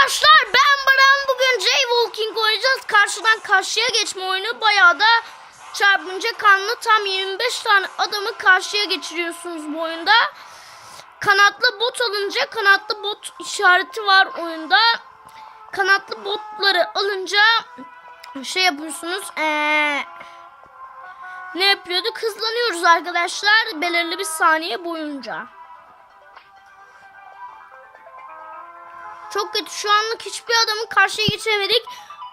Arkadaşlar ben Baran bugün Jaywalking oynayacağız. Karşıdan karşıya geçme oyunu bayağı da çarpınca kanlı tam 25 tane adamı karşıya geçiriyorsunuz bu oyunda. Kanatlı bot alınca kanatlı bot işareti var oyunda. Kanatlı botları alınca şey yapıyorsunuz. Ee, ne yapıyorduk? Hızlanıyoruz arkadaşlar belirli bir saniye boyunca. Çok kötü. Şu anlık hiçbir adamı karşıya geçemedik.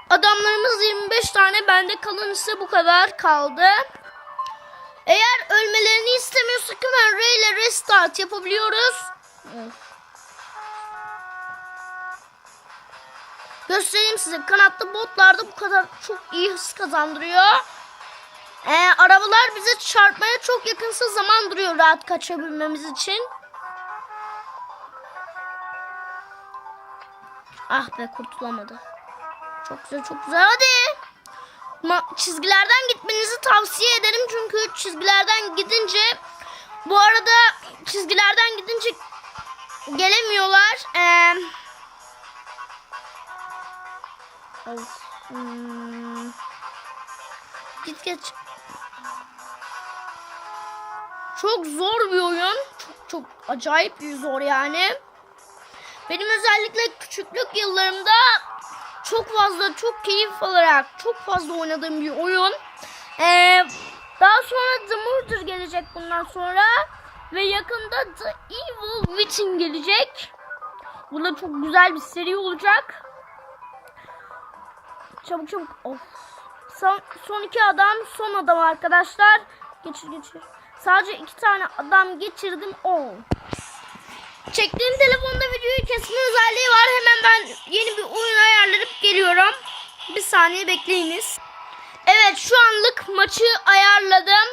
Adamlarımız 25 tane. Bende kalan ise bu kadar kaldı. Eğer ölmelerini istemiyorsak hemen R ile restart yapabiliyoruz. Göstereyim size. Kanatlı botlarda bu kadar çok iyi hız kazandırıyor. Ee, arabalar bize çarpmaya çok yakınsa zaman duruyor rahat kaçabilmemiz için. Ah be kurtulamadı. Çok güzel çok güzel hadi. Ma- çizgilerden gitmenizi tavsiye ederim çünkü çizgilerden gidince bu arada çizgilerden gidince gelemiyorlar. Ee, of, hmm. Git geç. Çok zor bir oyun. Çok çok acayip bir zor yani. Benim özellikle küçüklük yıllarımda çok fazla, çok keyif alarak, çok fazla oynadığım bir oyun. Ee, daha sonra The Murder gelecek bundan sonra. Ve yakında The Evil Within gelecek. Bu da çok güzel bir seri olacak. Çabuk çabuk. Of. Son, son iki adam, son adam arkadaşlar. Geçir geçir. Sadece iki tane adam geçirdim. Oh. Çektiğim telefonda videoyu kesme özelliği var. Hemen ben yeni bir oyun ayarlayıp geliyorum. Bir saniye bekleyiniz. Evet şu anlık maçı ayarladım.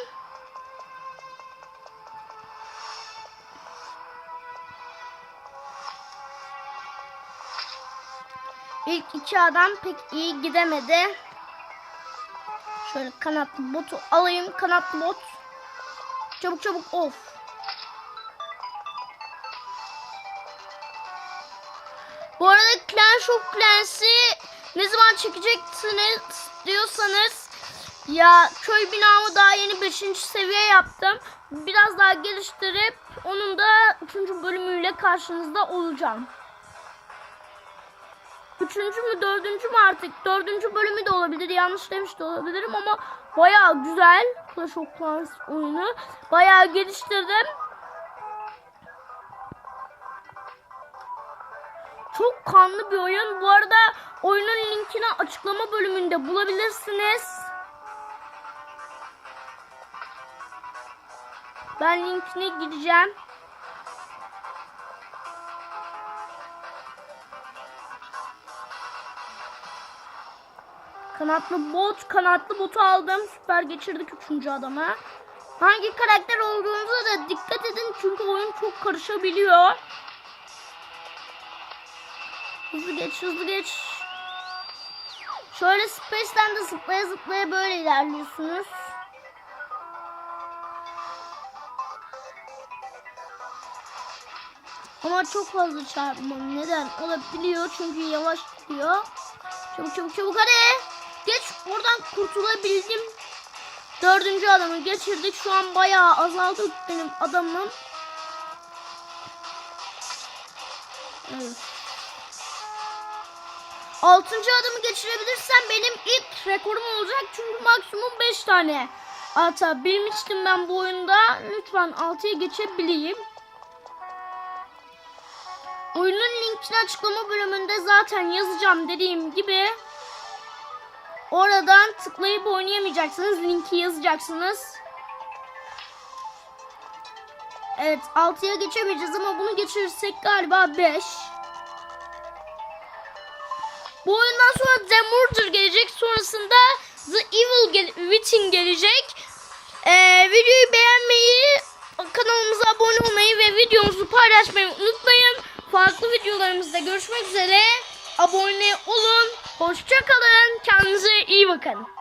İlk iki adam pek iyi gidemedi. Şöyle kanatlı botu alayım. Kanatlı bot. Çabuk çabuk of. Bu arada Clash of Clans'i ne zaman çekeceksiniz diyorsanız ya köy binamı daha yeni 5. seviye yaptım. Biraz daha geliştirip onun da 3. bölümüyle karşınızda olacağım. Üçüncü mü dördüncü mü artık dördüncü bölümü de olabilir yanlış demiş de olabilirim ama baya güzel Clash of Clans oyunu baya geliştirdim. Çok kanlı bir oyun. Bu arada oyunun linkini açıklama bölümünde bulabilirsiniz. Ben linkine gideceğim. Kanatlı bot, kanatlı botu aldım. Süper geçirdik üçüncü adama. Hangi karakter olduğunuza da dikkat edin çünkü oyun çok karışabiliyor. Hızlı geç, hızlı geç. Şöyle Space'den de zıplaya zıplaya böyle ilerliyorsunuz. Ama çok fazla çarpmam neden olabiliyor çünkü yavaş gidiyor. Çabuk çabuk çabuk hadi. Geç buradan kurtulabildim. Dördüncü adamı geçirdik. Şu an bayağı azaldı benim adamım. Evet. Altıncı adımı geçirebilirsem benim ilk rekorum olacak. Çünkü maksimum 5 tane atabilmiştim ben bu oyunda. Lütfen 6'ya geçebileyim. Oyunun linkini açıklama bölümünde zaten yazacağım dediğim gibi. Oradan tıklayıp oynayamayacaksınız. Linki yazacaksınız. Evet 6'ya geçemeyeceğiz ama bunu geçirirsek galiba 5. Bu oyundan sonra The Murder gelecek. Sonrasında The Evil gel Within gelecek. Ee, videoyu beğenmeyi, kanalımıza abone olmayı ve videomuzu paylaşmayı unutmayın. Farklı videolarımızda görüşmek üzere. Abone olun. Hoşçakalın. Kendinize iyi bakın.